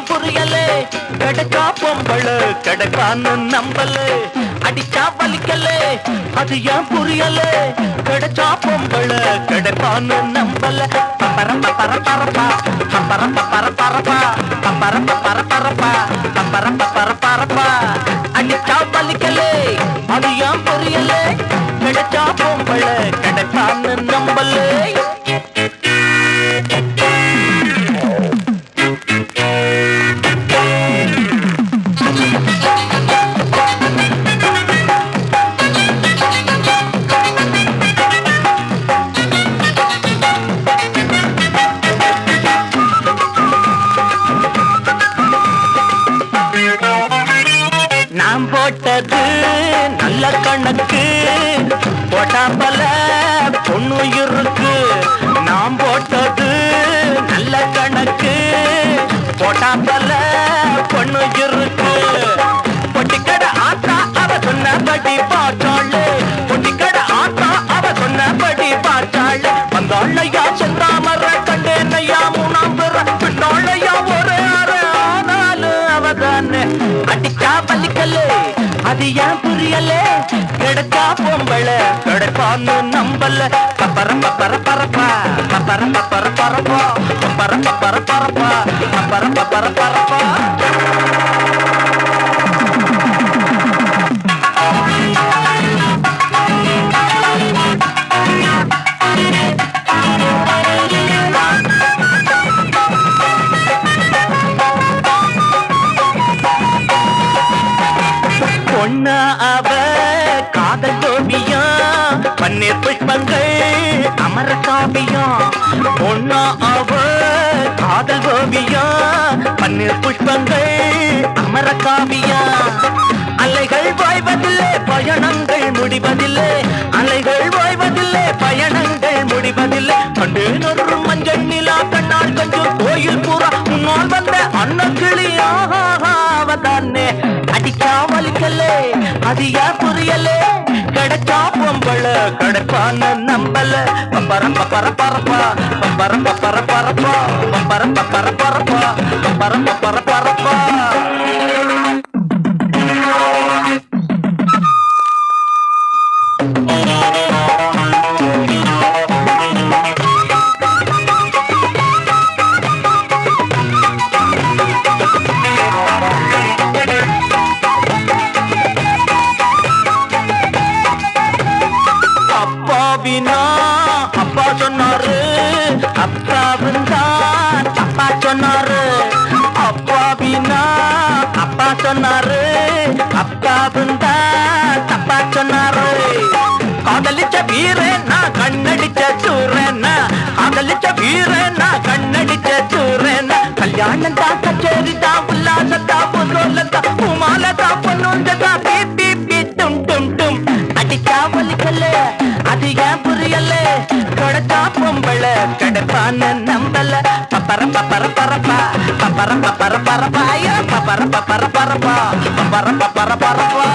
அது புரியல. கடக்கா பொம்பள கடக்கான்னு நம்பல அடிச்சா வலிக்கல அது ஏன் புரியல? கடச்சா பொம்பள கடக்கான்னு நம்பல பரப்ப. பரப்பரப்பா பரப்ப. பரப்பரப்பா பரப்ப. பரப்பரப்பா பரப்ப. பரப்பரப்பா அடிச்சா வலிக்கல அது ஏன் புரியல? கடச்சா பொம்பள கடக்கான்னு நம்பல பணம் போட்டது நல்ல கணக்கு. போட்டாம்பல பொண்ணுயிருக்கு நாம் போட்டது நல்ல கணக்கு. போட்டாம்பல பொண்ணுயிருக்கு பொட்டிக்கட ஆத்தா அவ சொன்னபடி பார்த்தாள். பொட்டிக்கட ஆத்தா அவ சொன்னபடி பார்த்தாளு. வந்தாளையா சொன்னா அது ஏன் புரியல? கிடைச்சா பொம்பளை கிடைப்பான்னு நம்பல. பரப்ப பரப்பரப்பா பரப்ப பப்பர பரப்ப பரப்பா. பொண்ணா அவ காதல் கோபியம் பன்னீர் புஷ்பங்கள் அமர காவியா. பொண்ணா அவ காதல் கோபியம் பன்னீர் புஷ்பங்கள் அமர காவியா. அலைகள் வாய்வதில்லை பயணங்கள் முடிவதில்லை. அலைகள் வாய்வதில்லை பயணங்கள் முடிவதில்லை. கண்டு நொறும் மஞ்சள் நிலா கண்ணால் கொஞ்சம் கோயில் புறா அது ஏன் புரியல? கிடைச்சா பொம்பள கிடைப்பான்னு நம்பல. பப்பரம் பப்பர பரப்பா பப்பரம் பப்பர பரப்பா பப்பரம் பப்பர பரப்பா பப்பரம் பப்பர சொன்னாரு. அப்பா புந்தா தப்பா சொன்னாரு. காதலிச்ச வீரன் நான் கண்ணடிச்ச சூரனா. காதலிச்ச வீரன் நான் கண்ணடிச்ச சூரனா. கல்யாணம் தான் கச்சேரி தான் உல்லாசம் தான் புல்லோலம் தான் உமால தான் பொண்ணுங்க தான் பீ பீ பீ டும் டும் டும். அடிச்சா ஒலிக்கல அதிக புரியல கொடத்தா பொம்பள கடப்பான நம்பல பப்பர பப்பர பரப்பா பப்பர பப்பர பரப்பாயா ஐயோ பப்பர பரப்பா பரப்பா பரப்பா